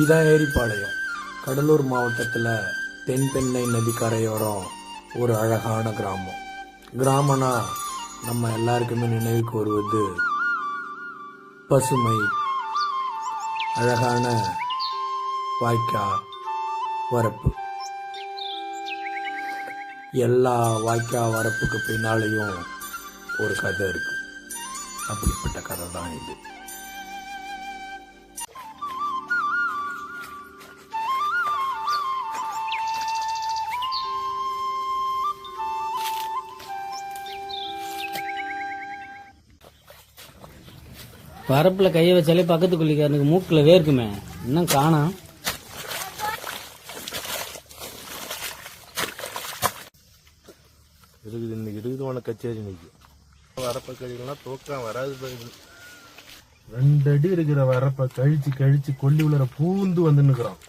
இதான் ஏரிப்பாளையம் கடலூர் மாவட்டத்தில் தென்பெண்ணை நதிக்கரையோரம் ஒரு அழகான கிராமம். கிராமம்னா நம்ம எல்லாருக்குமே நினைவுக்கு வருவது பசுமை அழகான வாய்க்கா வரப்பு. எல்லா வாய்க்கா வரப்புக்கு பின்னாலேயும் ஒரு கதை இருக்குது அப்படிப்பட்ட கதை தான் இது. வரப்புல கையை வச்சாலே பக்கத்து குள்ளிக்காரனுக்கு மூக்குல வேர்க்குமே. இன்னும் காணோம் இருக்குது இன்னைக்கு இருக்குது உனக்கு கச்சேரி இன்னைக்கு. வரப்ப கழிவுலாம் தூக்கம் வராது போகுது ரெண்டு அடி இருக்கிற வரப்ப கழிச்சு கழிச்சு கொல்லி உள்ள பூந்து வந்து நிக்கிறான்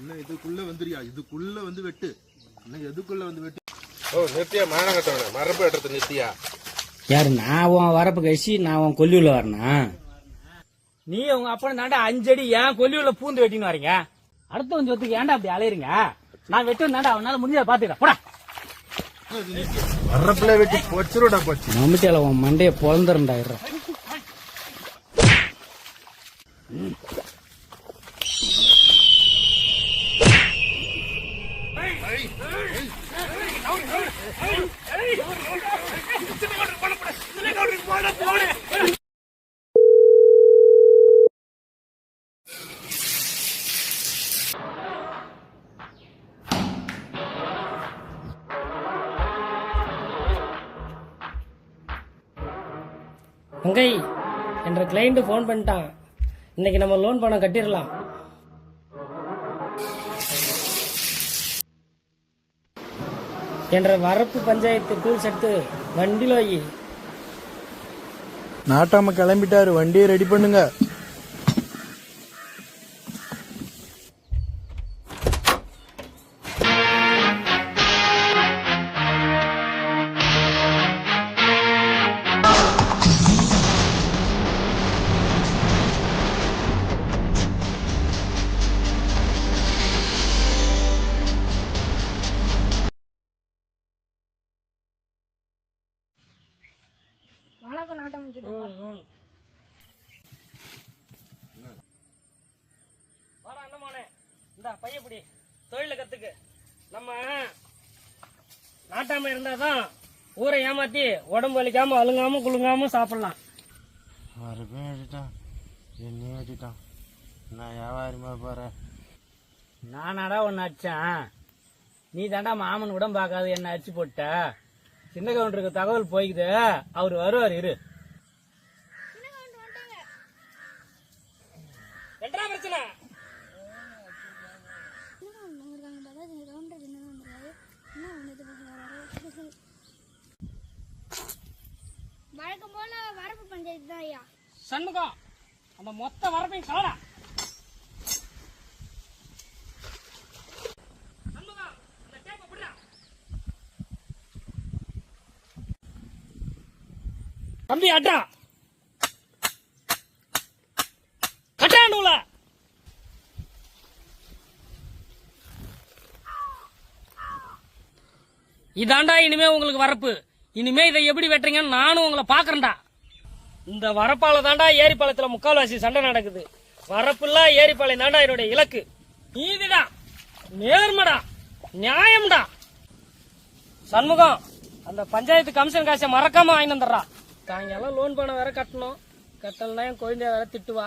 இன்னும் இதுக்குள்ள வந்துரியா? இதுக்குள்ள வந்து வெட்டு. இன்னும் எதுக்குள்ள வந்து வெட்டு? ஓ நிறுத்தியா? மானகட்டவன மரப்பு எடுத்து நிறுத்தியா? யாரு நான் உன் வரப்பு கழிச்சு நான் உன் கொல்லியுள்ள வரனா? நீ உங்க அப்பா தாண்டா அஞ்சடி ஏன் கொல்லியுள்ள பூந்து வெட்டின்னு வரீங்க? அடுத்தவன் சொத்துக்கு ஏன்டா அப்படி அலையுறீங்க? நான் வெட்டு தாண்டா அவனால முடிஞ்சத பாத்துக்கிறேன் போடா. வெட்டி பொச்சிரோடா போச்சு. மம்மிட்டியால உன் மண்டைய பொழந்துருண்டாயிரம் மங்கை என்ற கிளைண்ட் ஃபோன் பண்ணிட்டான் இன்னைக்கு நம்ம லோன் பணம் கட்டிடலாம். என்ற வரப்பு பஞ்சாயத்து டூல்ஸ் எடுத்து வண்டியில் வை நாட்டாம கிளம்பிட்டாரு. வண்டியை ரெடி பண்ணுங்க. வாடா அண்ணமானே இந்த பையப்படி தொழில கத்துக்கு. நம்ம நாட்டாம இருந்தாதான் ஊரை ஏமாத்தி உடம்பு வலிக்காம அழுங்காம குலுங்காம சாப்பிடலாம். மறுபடியும் வெட்டிட்டான் என்னையும் வெட்டிட்டான் நான் வியாபாரமா போறேன் நானாடா ஒன்னு அடிச்சேன். நீ தாண்டா மாமன் கூட பார்க்காத என்ன அடிச்சு போட்ட. சின்ன கவுண்டருக்கு தகவல் போய்க்குது. அவர் வருவார் இரு. என்ன பிரச்சனை? வழக்கம் போல வரப்பு பஞ்சாயத்து தான் ஐயா. சண்முகம் அந்த மொத்த வரப்பையும் கலடா சண்முகம், அந்த டேப்பை பிடிடா. தம்பி அட்டா கட்டா நூல. இதாண்டா இனிமே உங்களுக்கு வரப்பு. இனிமே இதை எப்படி வெட்டுறீங்கன்னு நானும் உங்களை பாக்குறேன்டா இந்த வரப்பால தாண்டா ஏரிப்பாளையத்துல முக்கால்வாசி சண்டை நடக்குது. வரப்புல்லா ஏரிப்பாளையம் தாண்டா என்னுடைய இலக்கு. நீதிடா. நேர்மடா. நியாயம்டா. சண்முகம் அந்த பஞ்சாயத்து கமிஷன் காசை மறக்காம வாங்கி வந்துடுறா. சாயங்காலம் லோன் பணம் வேற கட்டணும். கட்டலனா என் குழந்தைய வேற திட்டுவா.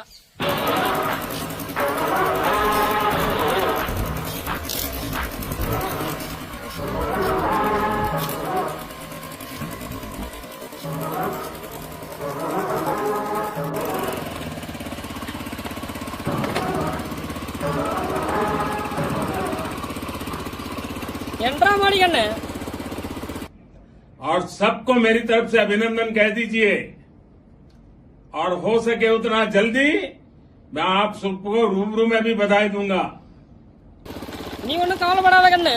என்றா மாடி और सबको मेरी तरफ से अभिनंदन कह दीजिए और हो सके उतना जल्दी मैं आप सबको रूबरू में भी बधाई दूंगा நீ ஒன்றும் கவலைப்படாத கண்ணு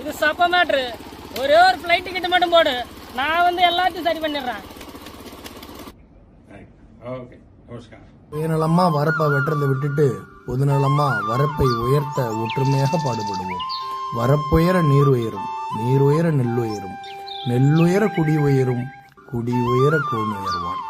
இது சப்ப மேட்ரு ஒரே ஒரு ஃப்ளைட் டிக்கெட் மட்டும் போடு நான் வந்து எல்லாத்தையும் சரி பண்ணிடுறேன் ओके नमस्कार சுயநலமா வரப்ப வெட்டுறதை விட்டுட்டு பொதுநலமா வரப்பை உயர்த்த ஒற்றுமையாக பாடுபடுவோம் வரப்புயர நீர் உயரும் நீர் உயர நெல் உயரும் நெல்லுயர குடி உயரும் குடி உயர கோன் உயர்வான்